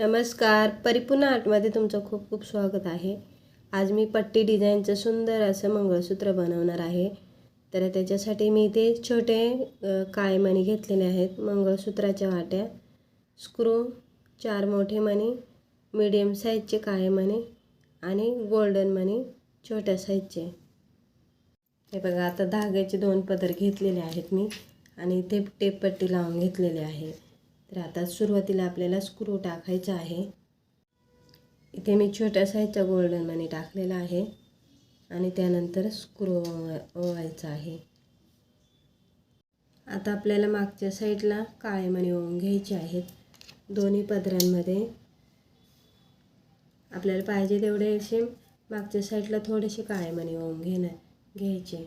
नमस्कार. परिपूर्ण आर्टमध्ये तुमचं खूप खूप स्वागत आहे. आज मी पट्टी डिझाईनचं सुंदर असं मंगळसूत्र बनवणार आहे. तर त्याच्यासाठी मी इथे छोटे काळे मणी घेतलेले आहेत. मंगळसूत्राच्या वाट्या स्क्रू चार मोठे मणी मीडियम साईजचे काळे मणी आणि गोल्डन मणी छोट्या साईजचे. हे बघा आता धाग्याचे दोन पदर घेतलेले आहेत मी आणि इथे टेपपट्टी लावून घेतलेली आहे. तर आता सुरुवातीला आपल्याला स्क्रू टाकायचा आहे. इथे मी छोट्या साईजचा गोल्डन मनी टाकलेला आहे आणि त्यानंतर स्क्रू ओवायचा आहे. आता आपल्याला मागच्या साईडला काळे मणी ओवून घ्यायचे आहेत. दोन्ही पदरांमध्ये आपल्याला पाहिजे तेवढे असे मागच्या साईडला थोडेसे काळे मणी ओवून घेणं घ्यायचे.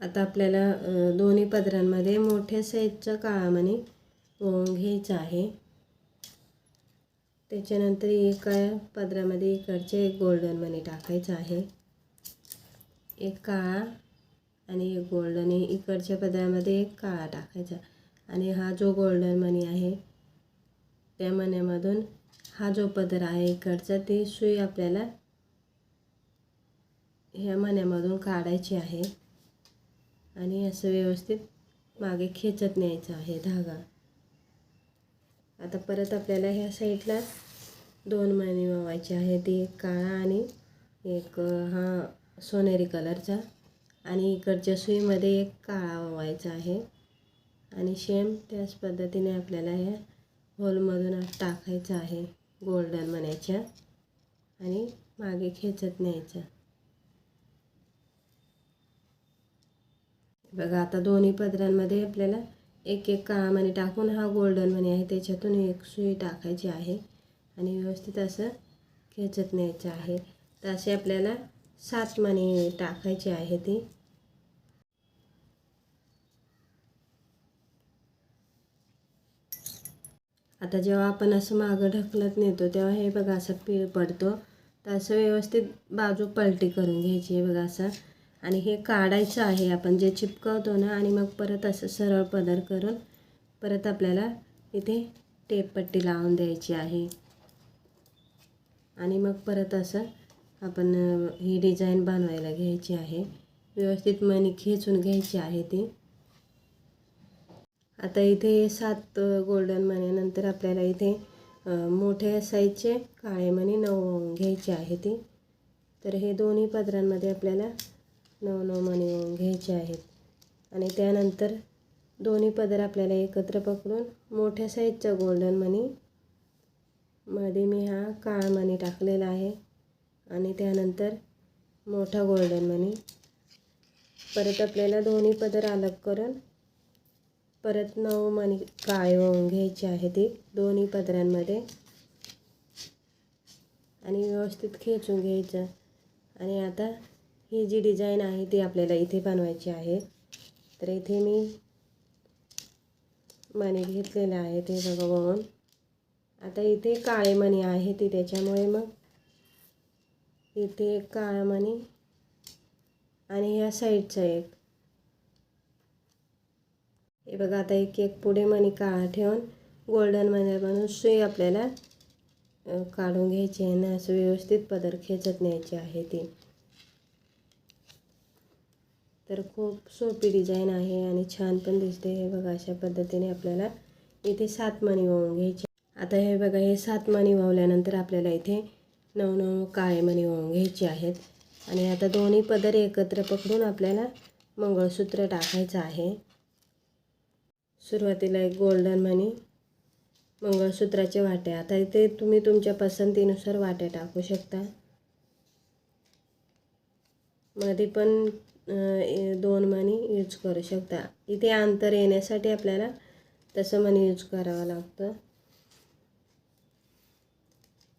आता आपल्याला दोन्ही पदरांमध्ये मोठ्या साईजचा काळा मणी घ्यायचं आहे. त्याच्यानंतर एका पदरामध्ये इकडचे एक गोल्डन मनी टाकायचं आहे. एक काळा आणि एक गोल्डन इकडच्या पदरामध्ये एक काळा टाकायचा. आणि हा जो गोल्डन मनी आहे त्या मण्यामधून हा जो पदर आहे इकडचा ती सुई आपल्याला ह्या मण्यामधून काढायची आहे. आणि असं व्यवस्थित मागे खेचत न्यायचं आहे धागा. आता परत आपल्याला ह्या साईडला दोन माने वावायचे आहेत एक काळा आणि एक हा सोनेरी कलरचा. आणि इकडच्या सुईमध्ये एक काळा वावायचा आहे. आणि शेम त्याच पद्धतीने आपल्याला ह्या होलमधून टाकायचं आहे गोल्डन मण्याच्या आणि मागे खेचत न्यायचं. बघा आता दोन्ही पदरांमध्ये आपल्याला एक एक काळा मणी टाकून हा गोल्डन मणी आहे त्याच्यातून एक सुई टाकायची आहे आणि व्यवस्थित असं खेचत न्यायचं आहे. तर असे आपल्याला सात मणी टाकायची आहे ती. आता जेव्हा आपण असं मागं ढकलत नेतो तेव्हा हे बघा असं पीळ पडतो. तर असं व्यवस्थित बाजू पलटी करून घ्यायची आहे बघा असं. आणि हे काढायचं आहे आपण जे चिपकवतो ना आणि मग परत असं सरळ पदर करून परत आपल्याला इथे टेपपट्टी लावून द्यायची आहे. आणि मग परत असं आपण ही डिझाईन बनवायला घ्यायची आहे. व्यवस्थित मणी खेचून घ्यायची आहे ती. आता इथे सात गोल्डन मणीनंतर आपल्याला इथे मोठे मोठ्या साईजचे काळे मणी नऊ घ्यायचे आहे ती. तर हे दोन्ही पदरांमध्ये आपल्याला नऊ नऊ मणी घ्यायचे आहेत. आणि त्यानंतर दोन्ही पदर आपल्याला एकत्र पकडून मोठ्या साईजचा गोल्डन मनी मध्ये मी हा काळा मणी टाकलेला आहे. आणि त्यानंतर मोठा गोल्डन मनी परत आपल्याला दोन्ही पदर अलग करून परत नऊ मणी काळे ओवून घ्यायची आहे ती दोन्ही पदरांमध्ये. आणि व्यवस्थित खेचून घ्यायचं. आणि आता ही जी डिझाईन आहे ती आपल्याला इथे बनवायची आहे. तर इथे मी मणी घेतलेलं आहे ते बघा बघून. आता इथे काळे मणी आहे ती त्याच्यामुळे मग इथे एक काळा मणी आणि ह्या साईडचा एक. हे बघा आता एक एक पुढे मणी काळा ठेवून गोल्डन मण्यामधून सुई आपल्याला काढून घ्यायची आहे ना असं व्यवस्थित पदर खेचत न्यायची आहे ती. तर खूप सोपी डिझाईन आहे आणि छान पण दिसते हे बघा अशा पद्धतीने आपल्याला इथे सात मणी वाहून घ्यायचे. आता हे बघा हे सात मणी वाहल्यानंतर आपल्याला इथे नऊ नऊ काळे मणी वाहून घ्यायचे आहेत. आणि आता दोन्ही पदर एकत्र पकडून आपल्याला मंगळसूत्र टाकायचं आहे. सुरुवातीला एक गोल्डन मणी मंगळसूत्राचे वाट्या आता इथे तुम्ही तुमच्या पसंतीनुसार वाट्या टाकू शकता. मध्ये पण दोन मणी यूज करू शकता. इथे अंतर येण्यासाठी आपल्याला तसं मणी यूज करावं लागतं.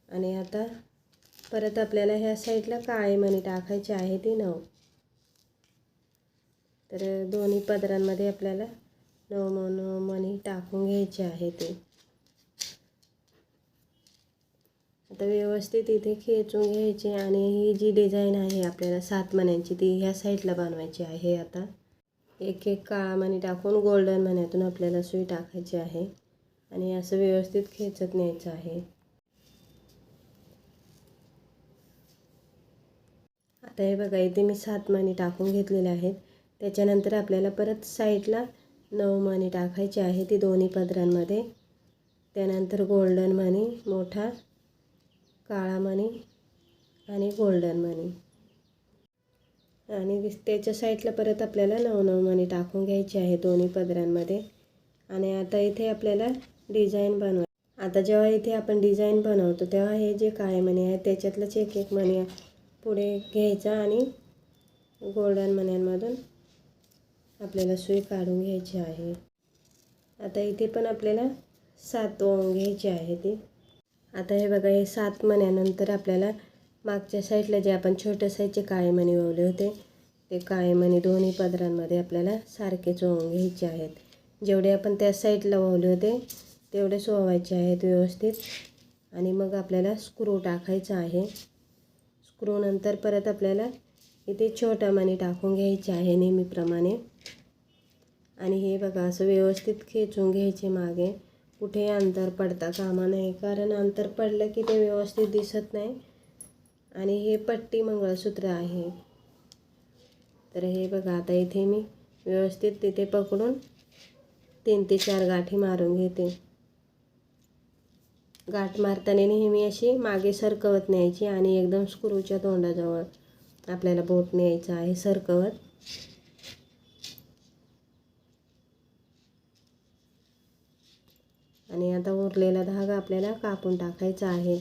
आणि आता परत आपल्याला ह्या साईडला काळे मणी टाकायचे आहे ती नऊ. तर दोन्ही पदरांमध्ये आपल्याला नऊ नऊ नऊ मणी टाकून घ्यायचे आहे ते. आता व्यवस्थित इथे खेचून घ्यायची आणि ही जी डिझाईन आहे आपल्याला सात मण्यांची ती ह्या साईडला बनवायची आहे आता. एक एक काळा मणी टाकून गोल्डन मण्यातून आपल्याला सुई टाकायची आहे आणि असं व्यवस्थित खेचत न्यायचं आहे. आता हे बघा इथे मी सात मणी टाकून घेतलेले आहेत. त्याच्यानंतर आपल्याला परत साईडला नऊ मणी टाकायची आहे ती दोन्ही पदरांमध्ये. त्यानंतर गोल्डन मणी मोठा काळा मणी आणि गोल्डन मणी आणि त्याच्या साईडला परत आपल्याला नऊ नऊ मणी टाकून घ्यायची आहे दोन्ही पदरांमध्ये. आणि आता इथे आपल्याला डिझाईन बनव आता जेव्हा इथे आपण डिझाईन बनवतो तेव्हा हे जे काळे मणी आहे त्याच्यातलंच एक एक मणी पुढे घ्यायचा आणि गोल्डन मण्यांमधून आपल्याला सुई काढून घ्यायची आहे. आता इथे पण आपल्याला सात ओंग घ्यायची आहे ती. आता हे बघा हे सात मण्यानंतर आपल्याला मागच्या साईडला जे आपण छोट्या साईजचे काळे मणी ओवले होते ते काळे मणी दोन्ही पदरांमध्ये आपल्याला सारखेच ओवून घ्यायचे आहेत. जेवढे आपण त्या साईडला ओवले होते तेवढेच सोवायचे आहेत व्यवस्थित. आणि मग आपल्याला स्क्रू टाकायचा आहे. स्क्रूनंतर परत आपल्याला इथे छोटा मणी टाकून घ्यायचे आहे नेहमीप्रमाणे. आणि हे बघा असं व्यवस्थित खेचून घ्यायचे मागे. कुठे अंतर पडता कामा नाही कारण अंतर पडलं की ते व्यवस्थित दिसत नाही. आणि हे पट्टी मंगळसूत्र आहे. तर हे बघा आता इथे मी व्यवस्थित तिथे पकडून तीन ते चार गाठी मारून घेते. गाठ मारताना नेहमी अशी मागे सरकवत न्यायची आणि एकदम स्क्रूच्या तोंडाजवळ आपल्याला बोट न्यायचं आहे सरकवत. आणि आता उरलेला धागा आपल्याला कापून टाकायचा आहे.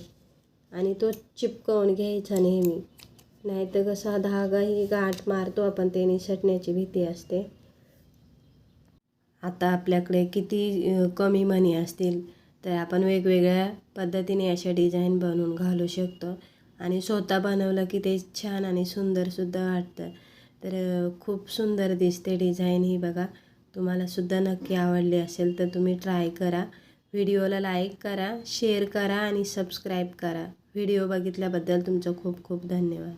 आणि तो चिपकवून घ्यायचा नेहमी. नाहीतर कसा धागा ही गाठ मारतो आपण ते निसटण्याची भीती असते. आता आपल्याकडे किती कमी मणी असतील तर आपण वेगवेगळ्या पद्धतीने अशा डिझाईन बनवून घालू शकतो. आणि स्वतः बनवलं की ते छान आणि सुंदरसुद्धा वाटतं. तर खूप सुंदर दिसते डिझाईन ही बघा. तुम्हालासुद्धा नक्की आवडली असेल तर तुम्ही ट्राय करा. व्हिडिओला लाईक करा शेअर करा आणि सबस्क्राईब करा. व्हिडिओ बघितल्याबद्दल तुमचं खूप खूप धन्यवाद.